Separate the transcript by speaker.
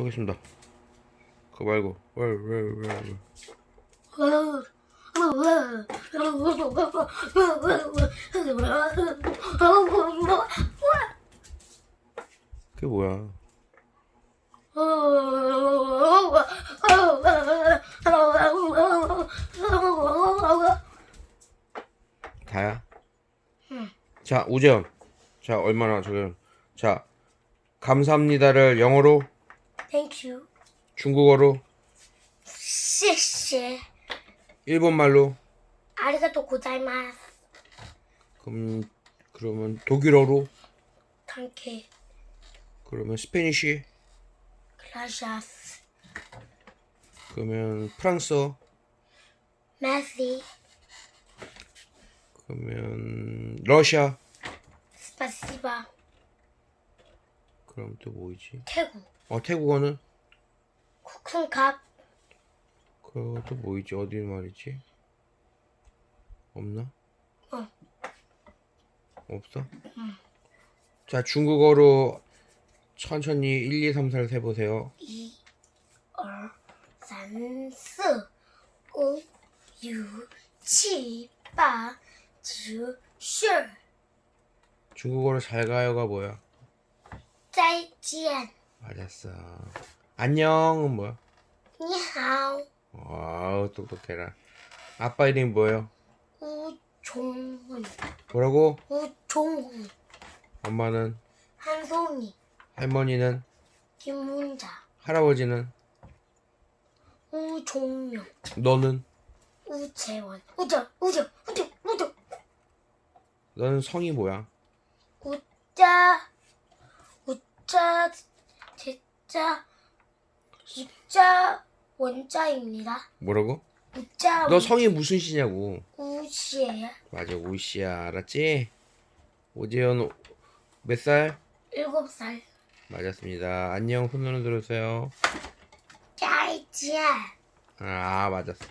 Speaker 1: 하겠습니다. 그거 말고 그게 뭐야? 다야?
Speaker 2: 응.
Speaker 1: 자 우재현 자 얼마나 지금 자 감사합니다를 영어로
Speaker 2: Thank you.
Speaker 1: 중국어로
Speaker 2: 谢谢.
Speaker 1: 일본말로
Speaker 2: 아리가또 고자이마스.
Speaker 1: 그럼 그러면 독일어로
Speaker 2: 단케.
Speaker 1: 그러면 스페니쉬
Speaker 2: 그라시아스.
Speaker 1: 그러면 프랑스어
Speaker 2: 메시.
Speaker 1: 그러면 러시아
Speaker 2: 스파시바.
Speaker 1: 그럼 또 뭐이지?
Speaker 2: 태국.
Speaker 1: 어 태국어는?
Speaker 2: 코쿤갑.
Speaker 1: 그리고 뭐이지? 어디 말이지? 없나?
Speaker 2: 어.
Speaker 1: 없어? 응. 자 중국어로 천천히 1, 2, 3, 4를 세보세요.
Speaker 2: 2, 2, 3, 4, 5, 6, 7, 8, 9, 10.
Speaker 1: 중국어로 잘 가요가 뭐야? 짜이지엔. 알았어. 안녕 뭐?
Speaker 2: 니하오.
Speaker 1: 와우 똑똑해라. 아빠 이름 뭐요?
Speaker 2: 우종훈.
Speaker 1: 뭐라고?
Speaker 2: 우종훈.
Speaker 1: 엄마는?
Speaker 2: 한송이.
Speaker 1: 할머니는?
Speaker 2: 김문자.
Speaker 1: 할아버지는?
Speaker 2: 우종룡.
Speaker 1: 너는?
Speaker 2: 우재원. 우재, 우재, 우재, 우재.
Speaker 1: 너는 성이 뭐야?
Speaker 2: 우자. 우자, 제자, 입자, 원자입니다.
Speaker 1: 뭐라고?
Speaker 2: 우자,
Speaker 1: 너 성이 무슨 시냐고
Speaker 2: 우시예요.
Speaker 1: 맞아 우씨야 알았지? 오재현 몇 살?
Speaker 2: 일곱 살.
Speaker 1: 맞았습니다 안녕 손으로 들으세요 再见。아 맞았어